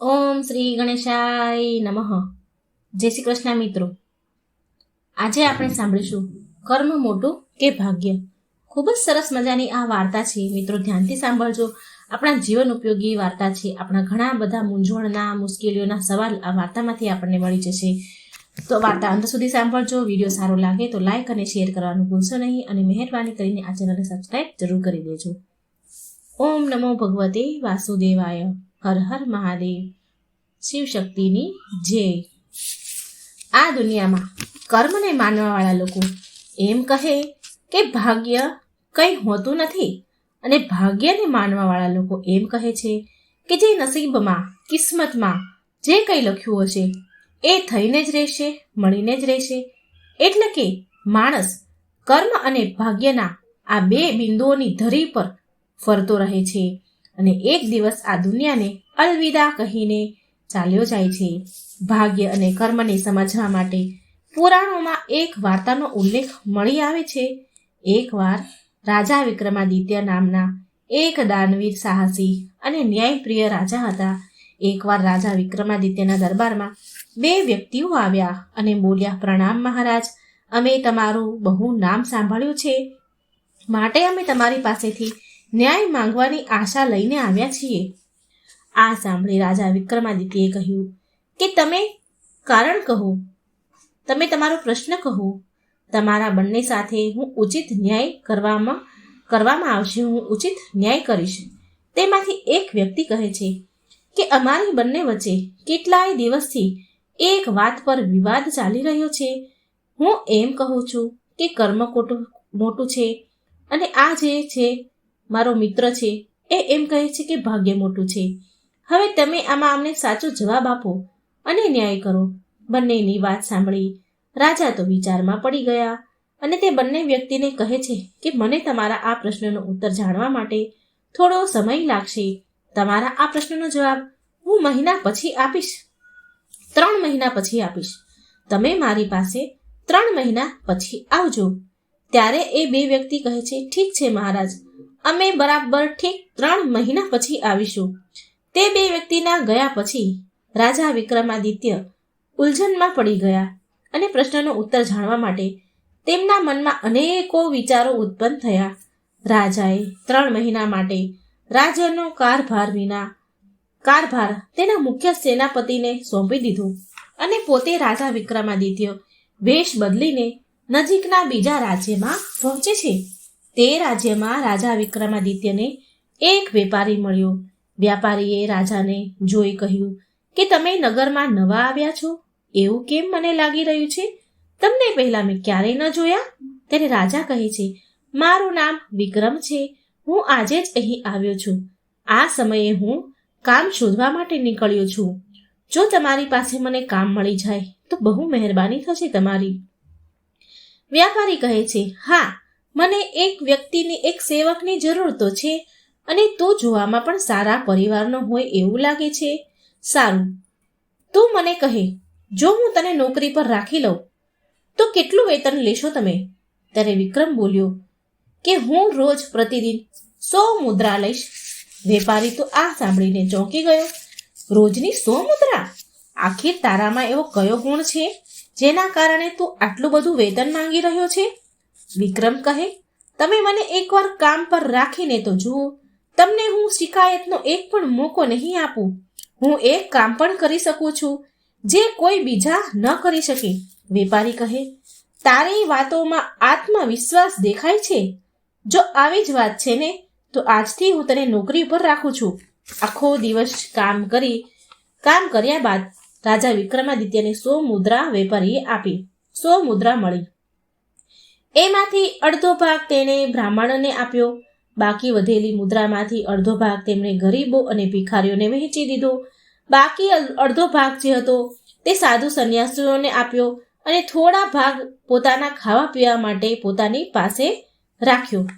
ઓમ શ્રી ગણેશાય નમઃ. જય શ્રી કૃષ્ણ મિત્રો. આજે આપણે સાંભળીશું કર્મ મોટું કે ભાગ્ય? ખૂબ જ સરસ મજાની આ વાર્તા છે. મિત્રો, ધ્યાનથી સાંભળજો. આપણા જીવન ઉપયોગી વાર્તા છે. આપણા ઘણા બધા મૂંઝવણના, મુશ્કેલીઓના સવાલ આ વાર્તામાંથી આપણને મળી જશે. તો વાર્તા અંત સુધી સાંભળજો. વીડિયો સારો લાગે તો લાઇક અને શેર કરવાનું ભૂલશો નહીં અને મહેરબાની કરીને આ ચેનલને સબસ્ક્રાઈબ જરૂર કરી દેજો. ઓમ નમો ભગવતે વાસુદેવાય. હર હર મહાદેવ. શિવ શક્તિની જય. આ દુનિયામાં કર્મને માનવાવાળા લોકો એમ કહે કે ભાગ્ય કંઈ હોતું નથી અને ભાગ્યને માનવાવાળા લોકો એમ કહે છે કે જે નસીબમાં, કિસ્મતમાં જે કંઈ લખ્યું હશે, એ થઈને જ રહેશે, મળીને જ રહેશે. એટલે કે માણસ કર્મ અને ભાગ્યના આ બે બિંદુઓની ધરી પર ફરતો રહે છે. અને એક દિવસ આ દુનિયાને અલવિદા કહીને ચાલ્યો જાય છે. ભાગ્ય અને કર્મને સમજવા માટે પુરાણોમાં એક વાર્તાનો ઉલ્લેખ મળી આવે છે. એકવાર રાજા વિક્રમાદિત્ય નામના એક દાનવીર સાહસી અને ન્યાયપ્રિય રાજા હતા. એકવાર રાજા વિક્રમાદિત્યના દરબારમાં બે વ્યક્તિઓ આવ્યા અને બોલ્યા, પ્રણામ મહારાજ, અમે તમારું બહુ નામ સાંભળ્યું છે. માટે અમે તમારી પાસેથી ન્યાય માંગવાની આશા લઈને આવ્યા છીએ. આ સાંભળી રાજા વિક્રમાદિત્યએ કહ્યું, કે તમે કારણ કહો? તમે તમારો પ્રશ્ન કહો. તમારા બંને સાથે હું ઉચિત ન્યાય કરવામાં કરવામાં આવશે. હું ઉચિત ન્યાય કરીશ. તેમાંથી એક વ્યક્તિ કહે છે કે, અમારી બંને વચ્ચે કેટલાય દિવસથી એક વાત પર વિવાદ ચાલી રહ્યો છે. હું એમ કહું છું કે કર્મ મોટું છે અને આ જે છે મારો મિત્ર છે, એ એમ કહે છે કે ભાગ્ય મોટું છે. હવે તમે આમાં અમને સાચો જવાબ આપો અને ન્યાય કરો. બંનેની વાત સાંભળી રાજા તો વિચારમાં પડી ગયા અને તે બંને વ્યક્તિને કહે છે કે મને તમારા આ પ્રશ્નનો ઉત્તર જાણવા માટે થોડો સમય લાગશે. તમારા આ પ્રશ્નનો જવાબ હું મહિના પછી આપીશ. ત્રણ મહિના પછી આપીશ. તમે મારી પાસે ત્રણ મહિના પછી આવજો. ત્યારે એ બે વ્યક્તિ કહે છે, ઠીક છે મહારાજ, અમે બરાબર ઠીક ત્રણ મહિના પછી આવીશું. તે બે વ્યક્તિના ગયા પછી રાજા વિક્રમાદિત્ય ઉલઝનમાં પડી ગયા અને પ્રશ્નનો ઉત્તર જાણવા માટે તેમના મનમાં અનેકો વિચારો ઉત્પન્ન થયા. રાજાએ ત્રણ મહિના માટે રાજ્યનો કારભાર વિના, કારભાર તેના મુખ્ય સેનાપતિને સોંપી દીધો અને પોતે રાજા વિક્રમાદિત્ય વેશ બદલીને નજીકના બીજા રાજ્યમાં પહોંચે છે. તે રાજ્યમાં રાજા વિક્રમાદિત્યને એક વેપારી મળ્યો. વ્યાપારીએ રાજાને જોઈ કહ્યું કે, તમે નગરમાં નવા આવ્યા છો? એવું કેમ મને લાગી રહ્યું છે? તમને પહેલા મેં ક્યારેય ન જોયા? ત્યારે રાજા કહે છે, મારું નામ વિક્રમ છે. હું આજે જ અહીં આવ્યો છું. આ સમયે હું કામ શોધવા માટે નીકળ્યો છું. જો તમારી પાસે મને કામ મળી જાય, તો બહુ મહેરબાની થશે તમારી. વ્યાપારી કહે છે, હા, મને એક વ્યક્તિની એક સેવકની જરૂર તો છે અને તું જોવામાં પણ સારા પરિવારનો હોય એવું લાગે છે. સારું. તું મને કહે, જો હું તને નોકરી પર રાખી લઉં, તો કેટલું વેતન લેશો તમે? ત્યારે વિક્રમ બોલ્યો, કે હું રોજ પ્રતિદિન સો મુદ્રા લઈશ. વેપારી તો આ સાંભળીને ચોંકી ગયો, રોજની સો મુદ્રા? આખી તારામાં એવો કયો ગુણ છે? જેના કારણે તું આટલું બધું વેતન માંગી રહ્યો છે? વિક્રમ કહે, તમે મને એકવાર કામ પર રાખીને તો જુઓ. તમને હું શિકાયતનો એક પણ મોકો નહીં આપું. હું એક કામ પણ કરી શકું છું, જે કોઈ બીજા ન કરી શકે. વેપારી કહે, તારી વાતોમાં આત્મવિશ્વાસ દેખાય છે? જો આવી જ વાત છે ને, તો આજથી હું તને નોકરી પર રાખું છું. આખો દિવસ કામ કરી, કામ કર્યા બાદ રાજા વિક્રમાદિત્યને સો મુદ્રા વેપારીએ આપી. સો મુદ્રા મળી. એમાંથી અડધો ભાગ તેણે બ્રાહ્મણને આપ્યો. બાકી વધેલી મુદ્રામાંથી અડધો ભાગ તેમણે ગરીબો અને ભિખારીઓને વહેંચી દીધો. બાકી અડધો ભાગ જે હતો તે સાધુ સંન્યાસીઓને આપ્યો અને થોડા ભાગ પોતાના ખાવા પીવા માટે પોતાની પાસે રાખ્યો.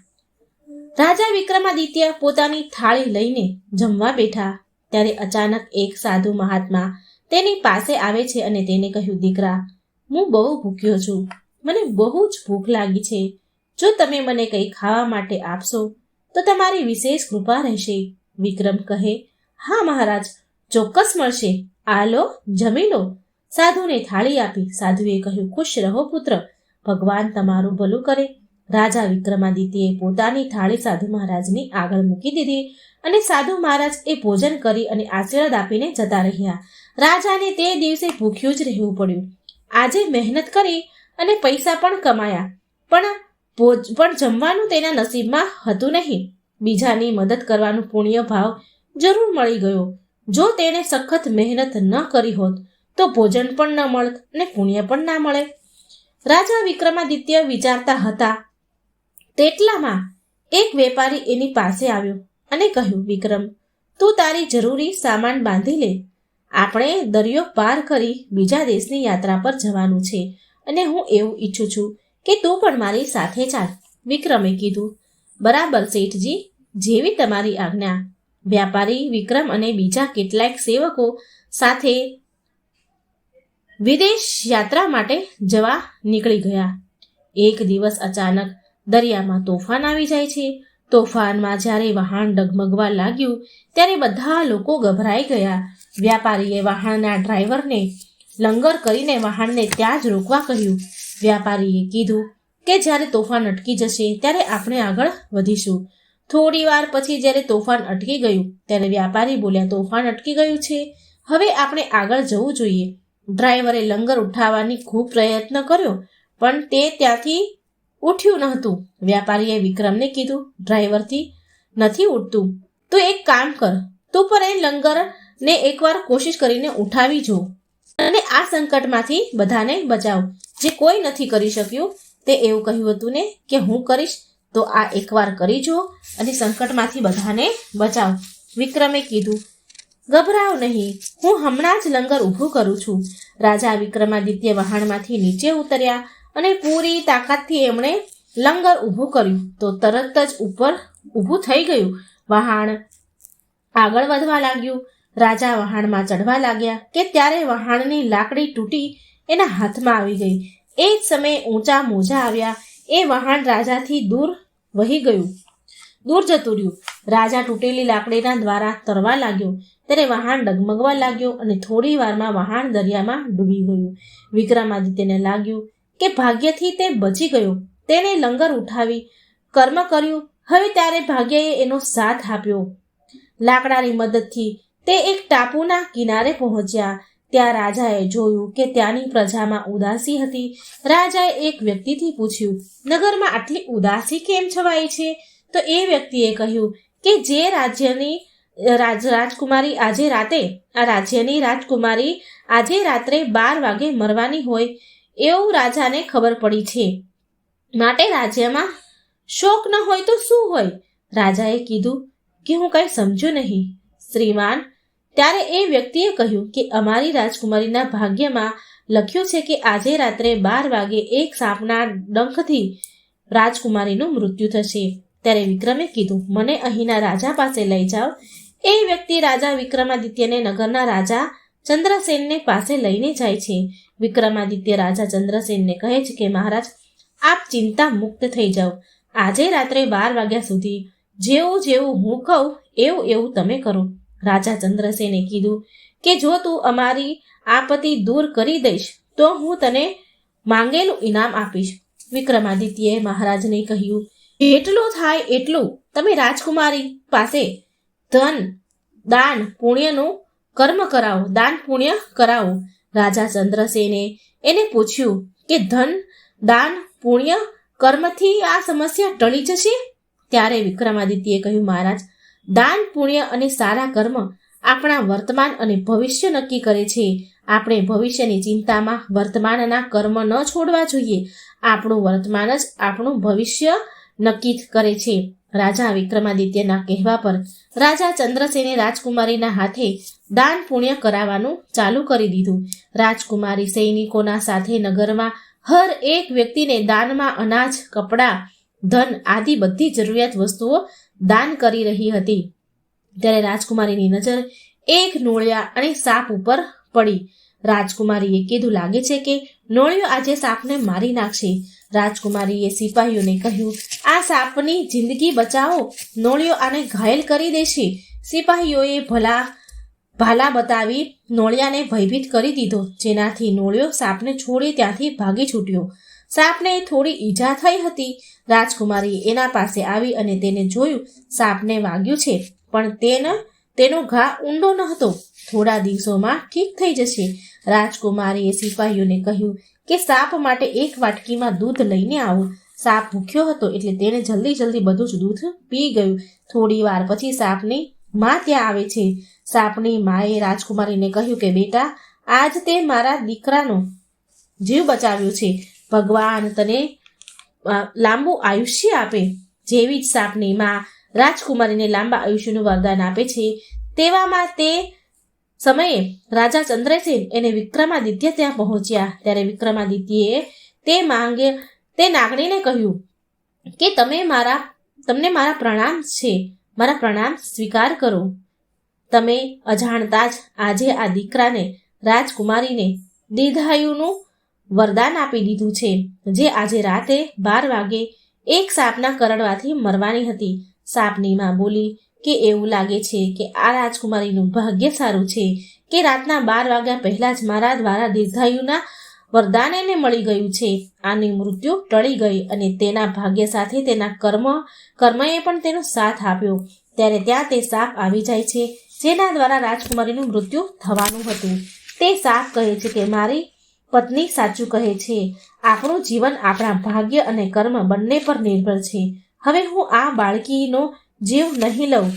રાજા વિક્રમાદિત્ય પોતાની થાળી લઈને જમવા બેઠા. ત્યારે અચાનક એક સાધુ મહાત્મા તેની પાસે આવે છે અને તેને કહ્યું, દીકરા, હું બહુ ભૂખ્યો છું. મને બહુ જ ભૂખ લાગી છે. જો તમે મને કંઈ ખાવા માટે આપશો, તો તમારી વિશેષ કૃપા રહેશે. વિક્રમ કહે, હા, મહારાજ, ચોક્કસ મળશે. આ લો, જમી લો. સાધુને થાળી આપી. સાધુએ કહ્યું, ખુશ રહો પુત્ર. ભગવાન તમારું ભલું કરે. રાજા વિક્રમાદિત્યએ પોતાની થાળી સાધુ મહારાજની આગળ મૂકી દીધી અને સાધુ મહારાજ એ ભોજન કરી અને આશીર્વાદ આપીને જતા રહ્યા. રાજાને તે દિવસે ભૂખ્યું જ રહેવું પડ્યું. આજે મહેનત કરી અને પૈસા પણ કમાયા. પણ ભોજ, પણ જમવાનું તેના નસીબમાં હતું નહીં. બીજાની મદદ કરવાનું પુણ્ય ભાવ જરૂર મળી ગયો. જો તેણે સખત મહેનત ન કરી હોત, તો ભોજન પણ ન મળત અને પુણ્ય પણ ના મળે. રાજા વિક્રમાદિત્ય વિચારતા હતા તેટલામાં એક વેપારી એની પાસે આવ્યો અને કહ્યું, વિક્રમ, તું તારી જરૂરી સામાન બાંધી લે. આપણે દરિયો પાર કરી બીજા દેશની યાત્રા પર જવાનું છે અને હું એવું ઈચ્છું છું કે તું પણ મારી સાથે ચાલ. વિક્રમે કીધું, બરાબર, શેઠજી, જેવી તમારી આજ્ઞા. વ્યાપારી વિક્રમ અને બીજા કેટલાક સેવકો સાથે વિદેશ યાત્રા માટે જવા નીકળી ગયા. એક દિવસ અચાનક દરિયામાં તોફાન આવી જાય છે. તોફાનમાં જ્યારે વહાણ ડગમગવા લાગ્યું, ત્યારે બધા લોકો ગભરાઈ ગયા. વ્યાપારીએ વહાણના ડ્રાઈવરને લંગર કરીને વહાણને ત્યાં જ રોકવા કહ્યું. વ્યાપારીએ કીધું કે જ્યારે તોફાન અટકી જશે, ત્યારે આપણે આગળ વધીશું. થોડી વાર પછી જ્યારે તોફાન અટકી ગયું, ત્યારે વ્યાપારી બોલ્યા, તોફાન અટકી ગયું છે. હવે આપણે આગળ જવું જોઈએ. ડ્રાઈવરે લંગર ઉઠાવવાની ખૂબ પ્રયત્ન કર્યો, પણ તે ત્યાંથી ઉઠ્યું ન હતું. વ્યાપારીએ વિક્રમને કીધું, ડ્રાઈવરથી નથી ઉઠતું. તો એક કામ કર. તું પણ એ લંગરને એકવાર કોશિશ કરીને ઉઠાવી જો. અને આ સંકટમાંથી બધાને બચાવ. જે કોઈ નથી કરી શક્યું. તે એવું કહ્યું હતું ને, કે હું કરીશ તો આ એકવાર કરી જો અને સંકટમાંથી બધાને બચાવ. વિક્રમે કીધું, ગભરાવ નહીં. હું હમણાં જ લંગર ઊભું કરું છું. રાજા વિક્રમાદિત્ય વહાણમાંથી નીચે ઉતર્યા અને પૂરી તાકાતથી એમણે લંગર ઊભું કર્યું. તો તરત જ ઉપર ઊભું થઈ ગયું. વહાણ આગળ વધવા લાગ્યું. રાજા વહાણમાં ચડવા લાગ્યા કે ત્યારે વહાણની લાકડી તૂટી એના હાથમાં આવી ગઈ. એ જ સમયે ઊંચા મોજા આવ્યા. એ વહાણ રાજાથી દૂર વહી ગયું. દૂર જતું રહ્યું. રાજા તૂટેલી લાકડીના દ્વારા તરવા લાગ્યો. ત્યારે વહાણ ડગમગવા લાગ્યો અને થોડી વારમાં વહાણ દરિયામાં ડૂબી ગયું. વિક્રમાદિત્યને લાગ્યું કે ભાગ્યથી તે બચી ગયો. તેણે લંગર ઉઠાવી કર્મ કર્યું. હવે ત્યારે ભાગ્યએ એનો સાથ આપ્યો. લાકડાની મદદથી તે એક ટાપુના કિનારે પહોંચ્યા. ત્યાં રાજાએ જોયું કે ત્યાંની પ્રજામાં ઉદાસી હતી. રાજાએ એક વ્યક્તિથી પૂછ્યું, નગરમાં આટલી ઉદાસી કેમ છવાય છે? તો એ વ્યક્તિએ કહ્યું કે, જે રાજ્યની, રાજ, રાજકુમારી આજે રાતે, આ રાજ્યની રાજકુમારી આજે રાત્રે બાર વાગે મરવાની હોય. એવું રાજાને ખબર પડી છે. માટે રાજ્યમાં શોક ન હોય તો શું હોય? રાજાએ કીધું કે હું કંઈ સમજ્યું નહીં. શ્રીમાન, ત્યારે એ વ્યક્તિએ કહ્યું કે અમારી રાજકુમારીના ભાગ્યમાં લખ્યું છે કે આજે રાત્રે બાર વાગે એક સાપના ડંખથી રાજકુમારીનું મૃત્યુ થશે. ત્યારે વિક્રમે કીધું, મને અહીંના રાજા પાસે લઈ જાઓ. એ વ્યક્તિ રાજા વિક્રમાદિત્યને નગરના રાજા ચંદ્રસેનને પાસે લઈને જાય છે. વિક્રમાદિત્ય રાજા ચંદ્રસેનને કહે છે કે, મહારાજ, આપ ચિંતા મુક્ત થઈ જાઓ. આજે રાત્રે બાર વાગ્યા સુધી જેવું જેવું હું કહું, એવું એવું તમે કરો. રાજા ચંદ્રસેને કીધું કે, જો તું અમારી આપત્તિ દૂર કરી દઈશ, તો હું તને માંગેલું ઇનામ આપીશ. વિક્રમાદિત્યએ મહારાજને કહ્યું, એટલું થાય એટલું. તમે રાજકુમારી પાસે ધન, દાન, પુણ્યનું કર્મ કરાવો, દાન પુણ્ય કરાવો. રાજા ચંદ્રસેને એને પૂછ્યું કે, ધન, દાન, પુણ્ય, કર્મથી આ સમસ્યા ટળી જશે? ત્યારે વિક્રમાદિત્યએ કહ્યું, મહારાજ, દાન, પુણ્ય અને સારા કર્મ આપણા વર્તમાન અને ભવિષ્ય નક્કી કરે છે. આપણે ભવિષ્યની ચિંતામાં વર્તમાનના કર્મ ન છોડવા જોઈએ. આપણું વર્તમાન જ આપણું ભવિષ્ય નક્કી કરે છે. રાજા વિક્રમાદિત્યના કહેવા પર રાજા ચંદ્રસેને રાજકુમારીના હાથે દાન પુણ્ય કરાવવાનું ચાલુ કરી દીધું. રાજકુમારી સૈનિકોના સાથે નગરમાં હર એક વ્યક્તિને દાનમાં અનાજ, કપડાં, ધન આદિ બધી જરૂરિયાત વસ્તુઓ દાન કરી રહી હતી. ત્યારે રાજકુમારીની નજર એક નોળિયા અને સાપ ઉપર પડી. રાજકુમારીએ કીધું લાગે છે કે નોળિયો આજે સાપને મારી નાખશે. રાજકુમારીએ સિપાહીઓને કહ્યું, આ સાપની જિંદગી બચાવો, નોળિયો આને ઘાયલ કરી દેશે. સિપાહીઓએ ભલા ભાલા બતાવી નોળિયાને ભયભીત કરી દીધો, જેનાથી નોળિયો સાપને છોડી ત્યાંથી ભાગી છૂટ્યો. સાપને થોડી ઈજા થઈ હતી. રાજકુમારી એના પાસે આવી અને તેને જોયું, સાપને વાગ્યું છે, પણ તેને, તેનો ઘા ઊંડો ન હતો થોડા દિવસોમાં ઠીક થઈ જશે. રાજકુમારીએ સિપાહીઓને કહ્યું કે સાપ માટે એક વાટકીમાં દૂધ લઈને આવો. સાપ ભૂખ્યો હતો એટલે તેણે જલ્દી જલ્દી બધું જ દૂધ પી ગયું. થોડી વાર પછી સાપની માં ત્યાં આવે છે. સાપની માએ રાજકુમારીને કહ્યું કે, બેટા, આજ તે મારા દીકરાનો જીવ બચાવ્યો છે. ભગવાન તને લાંબુ આયુષ્ય આપે. જેવી જ સાપની માં રાજકુમારીને લાંબા આયુષ્યનું વરદાન આપે છે. તેવામાં તે સમયે રાજા ચંદ્રસેન એને વિક્રમાદિત્ય ત્યાં પહોંચ્યા. ત્યારે વિક્રમાદિત્યએ તે માંગે, તે નાગણીને કહ્યું કે તમે મારા, તમને મારા પ્રણામ છે. મારા પ્રણામ સ્વીકાર કરો. તમે અજાણતા જ આજે આ દીકરાને રાજકુમારીને દીર્ઘાયુનું વરદાન આપી દીધું છે, જે આજે રાતે બાર વાગે એક સાપના કરડવાથી મરવાની હતી. સાપની માં બોલી કે એવું લાગે છે કે આ રાજકુમારીનું ભાગ્ય સારું છે કે રાતના બાર વાગ્યા પહેલા જ મારા દ્વારા દીર્ઘાયુના વરદાન એને મળી ગયું છે. આની મૃત્યુ ટળી ગઈ અને તેના ભાગ્ય સાથે તેના કર્મ, કર્મએ પણ તેનો સાથ આપ્યો. ત્યારે ત્યાં તે સાપ આવી જાય છે, જેના દ્વારા રાજકુમારીનું મૃત્યુ થવાનું હતું. તે સાપ કહે છે કે મારી પત્ની સાચું કહે છે, આપણું જીવન આપણા ભાગ્ય અને કર્મ બંને પર નિર્ભર છે. હવે હું આ બાળકીનો જીવ નહીં લઉં.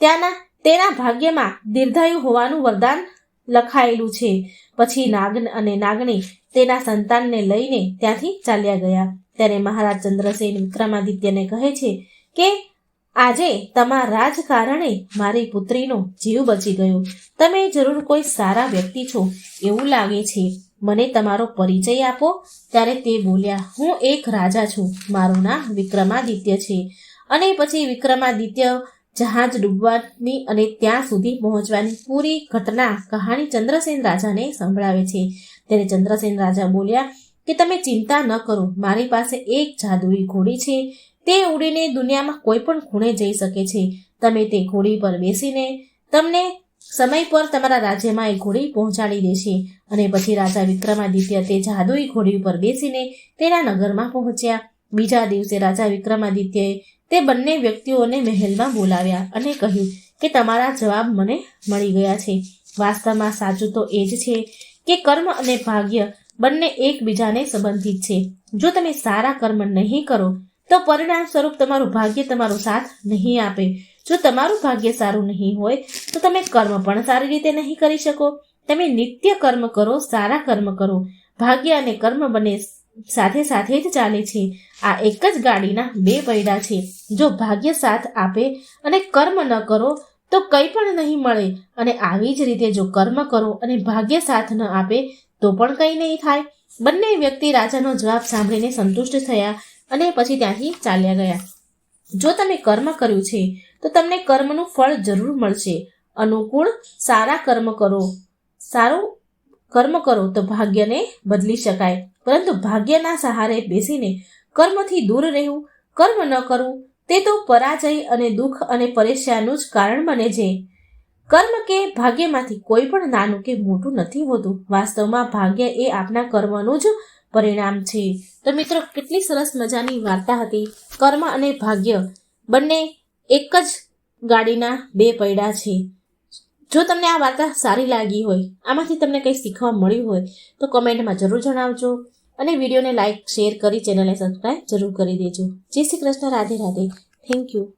ત્યાંના, તેના ભાગ્યમાં દીર્ઘાયુ હોવાનું વરદાન લખાયેલું છે. પછી નાગ અને નાગણી તેના સંતાનને લઈને ત્યાંથી ચાલ્યા ગયા. ત્યારે મહારાજ ચંદ્રસેન વિક્રમાદિત્યને કહે છે કે, આજે તમારા રાજકારણે મારી પુત્રીનો જીવ બચી ગયો. તમે જરૂર કોઈ સારા વ્યક્તિ છો. એવું લાગે છે. મને તમારો પરિચય આપો. ત્યારે તે બોલ્યા, હું એક રાજા છું. મારું નામ વિક્રમાદિત્ય છે. અને પછી વિક્રમાદિત્ય જહાજ ડૂબવાની અને ત્યાં સુધી પહોંચવાની પૂરી ઘટના કહાણી ચંદ્રસેન રાજાને સંભળાવે છે. ત્યારે ચંદ્રસેન રાજા બોલ્યા, કે તમે ચિંતા ન કરો. મારી પાસે એક જાદુઈ ઘોડી છે. તે ઉડીને દુનિયામાં કોઈ પણ ખૂણે જઈ શકે છે. તમે તે ઘોડી પર બેસીને તમને સમય પર તમારા રાજ્યમાં એ ઘોડી પહોંચાડી દેશે અને પછી રાજા વિક્રમાદિત્ય તે જાદુઈ ઘોડી ઉપર બેસીને તેના નગરમાં પહોંચ્યા. બીજા દિવસે રાજા વિક્રમાદિત્યએ તે બંને વ્યક્તિઓને મહેલમાં બોલાવ્યા અને કહ્યું કે તમારા જવાબ મને મળી ગયા છે. વાસ્તવમાં સાચું તો એ જ છે કે કર્મ અને ભાગ્ય બંને એકબીજાને સંબંધિત છે. જો તમે સારા કર્મ નહીં કરો, તો પરિણામ સ્વરૂપ તમારું ભાગ્ય તમારો સાથ નહીં આપે. જો તમારું ભાગ્ય સારું નહીં હોય, તો તમે કર્મ પણ સારી રીતે નહીં કરી શકો. તમે નિત્ય કર્મ કરો, સારા કર્મ કરો. ભાગ્ય અને કર્મ બંને સાથે સાથે જ ચાલે છે. આ એક જ ગાડીના બે પૈડા છે. જો ભાગ્ય સાથ આપે અને કર્મ ન કરો, તો કંઈ પણ નહીં મળે. અને આવી જ રીતે જો કર્મ કરો અને ભાગ્ય સાથ ન આપે, તો પણ કંઈ નહીં થાય. બંને વ્યક્તિ રાજાનો જવાબ સાંભળીને સંતુષ્ટ થયા અને પછી ત્યાંથી ચાલ્યા ગયા. જો તમે કર્મ કર્યું છે તો તમને કર્મનું ફળ જરૂર મળશે. અનુકૂળ સારા કર્મ કરો. સારું કર્મ કરો તો ભાગ્યને બદલી શકાય. પરંતુ ભાગ્યના સહારે બેસીને કર્મથી દૂર રહેવું, કર્મ ન કરવું, તે તો પરાજય અને દુઃખ અને પરેશાનું જ કારણ બને છે. કર્મ કે ભાગ્યમાંથી કોઈ પણ નાનું કે મોટું નથી હોતું. વાસ્તવમાં ભાગ્ય એ આપના કર્મનું જ પરિણામ છે. તો મિત્રો, કેટલી સરસ મજાની વાર્તા હતી. કર્મ અને ભાગ્ય બંને એક જ ગાડીના બે પૈડા છે. જો તમને આ વાર્તા સારી લાગી હોય, આમાંથી તમને કંઈ શીખવા મળ્યું હોય, તો કમેન્ટમાં જરૂર જણાવજો અને વિડીયોને લાઇક શેર કરી ચેનલને સબસ્ક્રાઈબ જરૂર કરી દેજો. જય શ્રી કૃષ્ણ, રાધે રાધે. Thank you.